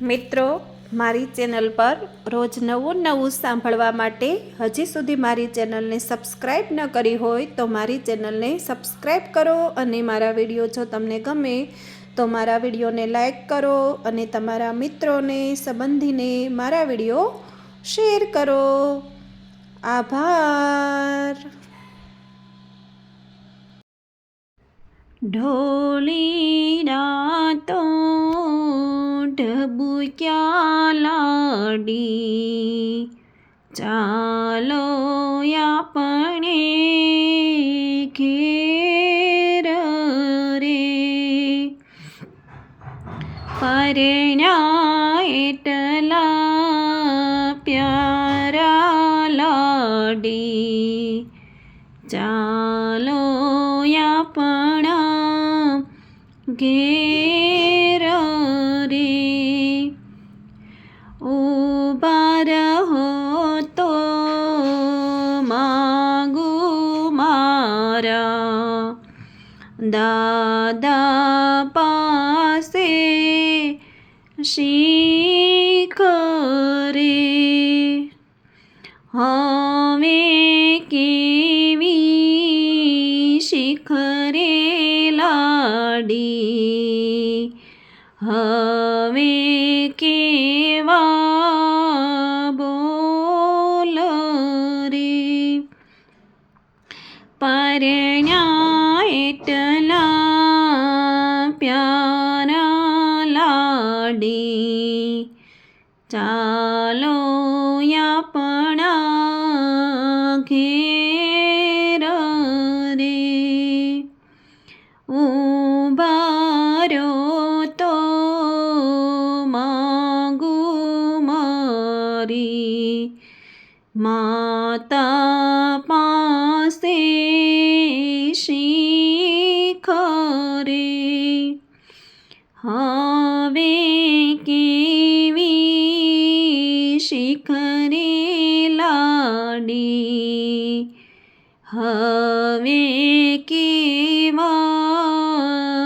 મિત્રો, મારી ચેનલ પર રોજ નવું નવું સાંભળવા માટે હજી સુધી મારી ચેનલને સબસ્ક્રાઈબ ન કરી હોય તો મારી ચેનલને સબસ્ક્રાઈબ કરો અને મારા વીડિયો જો તમને ગમે તો મારા વિડીયોને લાઈક કરો અને તમારા મિત્રોને, સંબંધીને મારા વીડિયો શેર કરો. આભાર. ઢોલીડા ઢબુક્યા લાડી ચાલો આપણે ઘેર રે પરણ્યા એટલા પ્યારા લાડી ચાલો આપણા ઘેર દાદા પાસે શીખ રે હવે કેવી શિખરે લાડી હવે કેવા બોલ રે પરણ્યા ચાલો આપણા ઘેર રે. ઉભારો તો માગુ મારી માતા પાસે શીખરે. હવે કેવી શિખરે લાડી હવે કેવા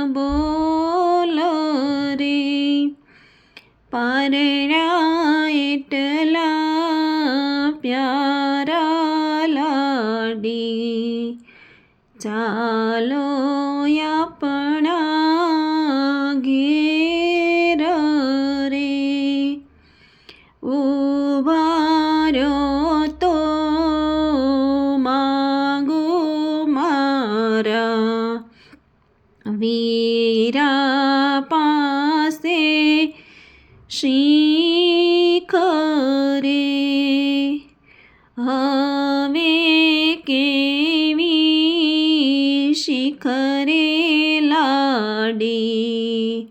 બોલ રે પરણા એટલા પ્યારા લાડી ચાલો વીરા પાસે શીખ રે હવે કેવી શિખરે લાડી?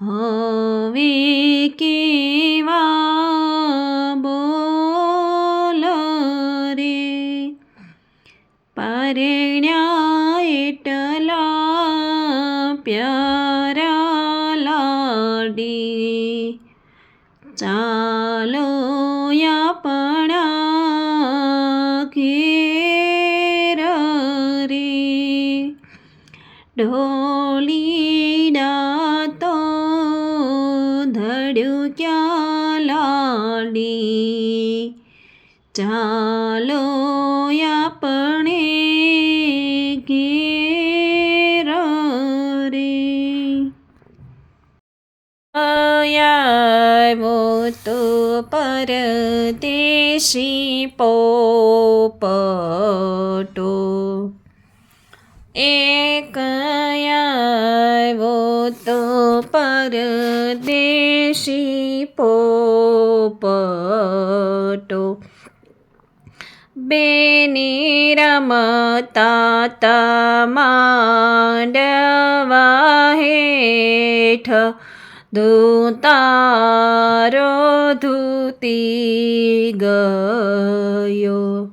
હવે કેવા બોલ રે? પરણ્યા ચાલો આપણા ઘેર રે ઢોલીડા તો ધડક્યા લાડી? ચાલો આવ્યો તો પરદેશી પોપટો. એક આવ્યો તો પરદેશી પોપટો. બેની રમતા માંડવા હેઠ દૂતારો ધૂતી ગયો.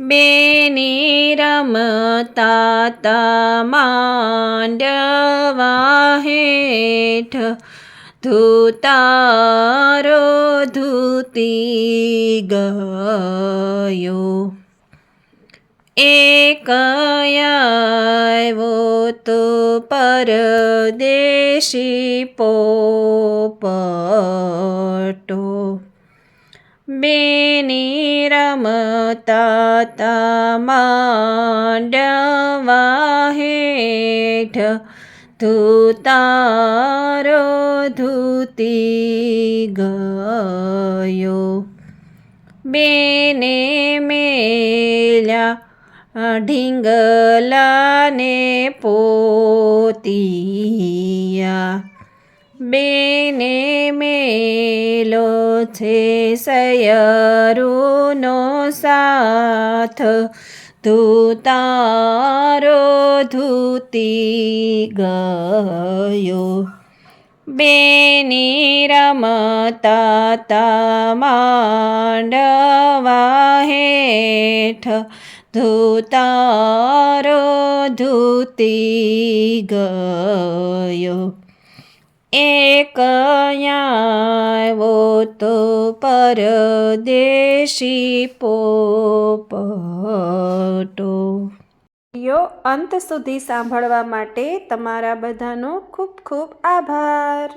બેની રમતા માંડવા હેઠ ધૂતારો ધૂતી ગયો. એક આવ્યો તો પરદેશી પોપટો. બેની રમતા માંડવા હેઠ ધૂતારો ધૂતી ગયો. બેને મેલ્યા ઢીંગલાને પોતિયા. બેને મેલો છે સયરુનો સાથ. ધૂતારો ધૂતી ગયો. બેની રમતા માંડવા હેઠ ધૂતારો ધૂતી ગયો એક આવ્યો તો પરદેશી પોપટો યો અંત સુધી સાંભળવા માટે તમારા બધાનો ખૂબ ખૂબ આભાર।